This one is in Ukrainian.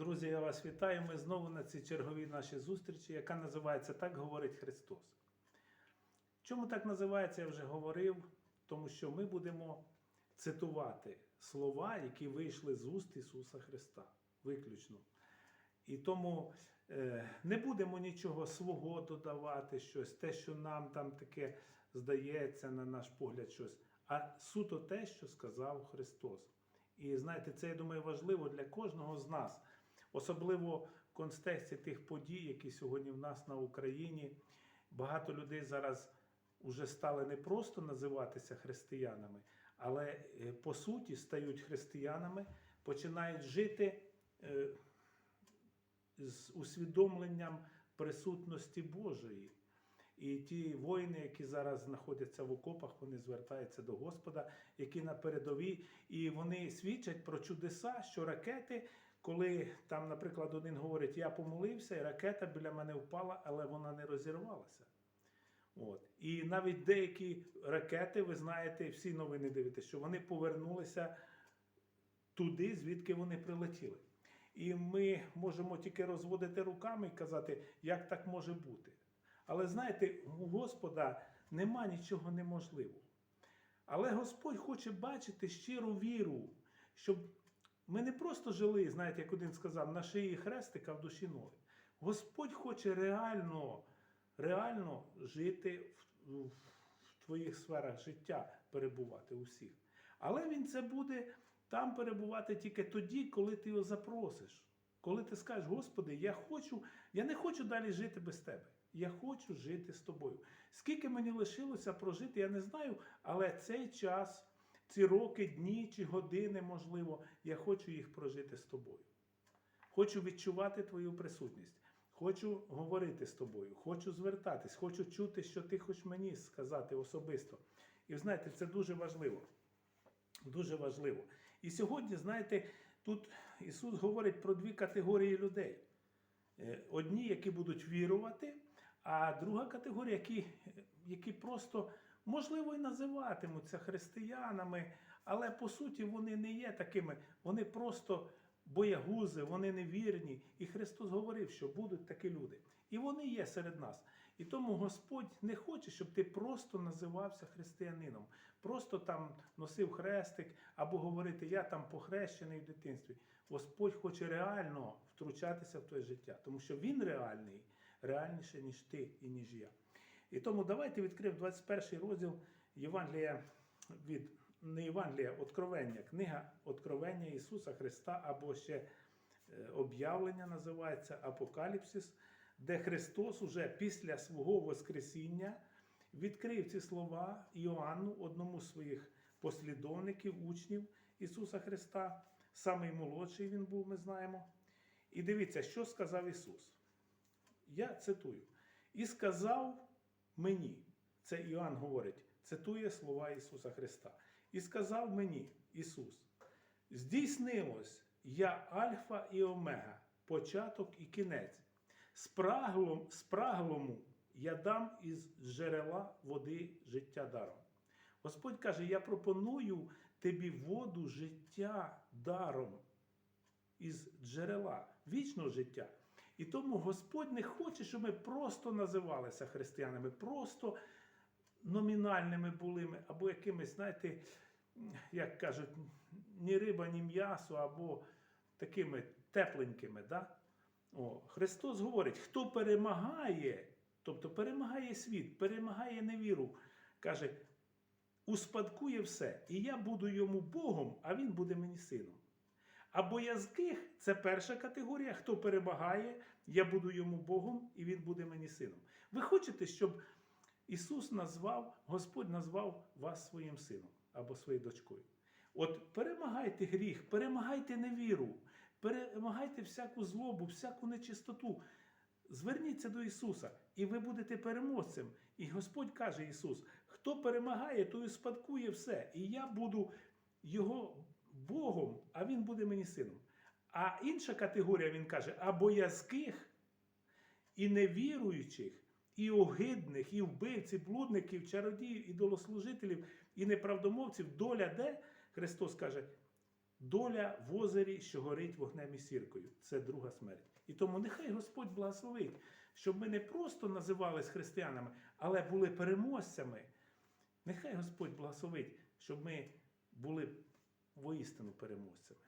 Друзі, я вас вітаю. Ми знову на цій черговій нашій зустрічі, яка називається Так говорить Христос. Чому так називається, я вже говорив, тому що ми будемо цитувати слова, які вийшли з уст Ісуса Христа. Виключно. І тому е, не будемо нічого свого додавати, щось, те, що нам там таке здається, на наш погляд, щось, а суто те, що сказав Христос. І знаєте, це я думаю важливо для кожного з нас, особливо в контексті тих подій, які сьогодні в нас на Україні. Багато людей зараз вже стали не просто називатися християнами, але е, по суті стають християнами, починають жити е, з усвідомленням присутності Божої. І ті воїни, які зараз знаходяться в окопах, вони звертаються до Господа, які на передовій, і вони свідчать про чудеса, що ракети, коли там, наприклад, один говорить, я помолився, і ракета біля мене впала, але вона не розірвалася. От. І навіть деякі ракети, ви знаєте, всі новини дивитесь, що вони повернулися туди, звідки вони прилетіли. І ми можемо тільки розводити руками і казати, як так може бути. Але знаєте, у Господа нема нічого неможливого. Але Господь хоче бачити щиру віру, щоб ми не просто жили, знаєте, як один сказав, на шиї хрестика в душі ноги. Господь хоче реально, реально жити в, в твоїх сферах життя, перебувати у всіх. Але Він це буде там перебувати тільки тоді, коли ти його запросиш. Коли ти скажеш, Господи, я хочу, я не хочу далі жити без тебе. Я хочу жити з тобою. Скільки мені лишилося прожити, я не знаю, але цей час, ці роки, дні чи години, можливо, я хочу їх прожити з тобою. Хочу відчувати твою присутність. Хочу говорити з тобою, хочу звертатись, хочу чути, що ти хочеш мені сказати особисто. І знаєте, це дуже важливо. Дуже важливо. І сьогодні, знаєте, тут Ісус говорить про дві категорії людей. Е, Одні, які будуть вірувати, а друга категорія, які, які просто, можливо, і називатимуться християнами, але по суті вони не є такими, вони просто боягузи, вони невірні. І Христос говорив, що будуть такі люди. І вони є серед нас. І тому Господь не хоче, щоб ти просто називався християнином, просто там носив хрестик або говорити, я там похрещений в дитинстві. Господь хоче реально втручатися в твоє життя, тому що Він реальний, реальніше, ніж ти і ніж я. І тому давайте відкриємо 21 розділ Євангелія від не Євангелія, Откровення, книга Откровення Ісуса Христа або ще е, об'явлення називається Апокаліпсис, де Христос уже після свого Воскресіння відкрив ці слова Іоанну, одному з своїх послідовників, учнів Ісуса Христа. Самий молодший він був, ми знаємо. І дивіться, що сказав Ісус. Я цитую. І сказав мені, це Іоанн говорить, цитує слова Ісуса Христа. І сказав мені, Ісус, здійснилось я Альфа і Омега, початок і кінець. Спраглом, спраглому я дам із джерела води життя даром. Господь каже: Я пропоную тобі воду життя даром із джерела, вічного життя. І тому Господь не хоче, щоб ми просто називалися християнами, просто номінальними були або якимись, знаєте, як кажуть, ні риба, ні м'ясо, або такими тепленькими. Да? О, Христос говорить, хто перемагає, тобто перемагає світ, перемагає невіру, каже, успадкує все, і я буду йому Богом, а він буде мені сином. А боязких це перша категорія. Хто перемагає, я буду йому Богом, і він буде мені сином. Ви хочете, щоб Ісус назвав, Господь назвав вас своїм сином або своєю дочкою. От перемагайте гріх, перемагайте невіру, перемагайте всяку злобу, всяку нечистоту. Зверніться до Ісуса, і ви будете переможцем. І Господь каже Ісус: хто перемагає, той успадкує все. І я буду Його Богом, а Він буде мені сином. А інша категорія, Він каже, а боязких і невіруючих, і огидних, і вбивців, блудників, чародіїв, ідолослужителів, і неправдомовців, доля де, Христос каже, доля в озері, що горить вогнем і сіркою. Це друга смерть. І тому нехай Господь благословить, щоб ми не просто називались християнами, але були переможцями. Нехай Господь благословить, щоб ми були воістину переможцями.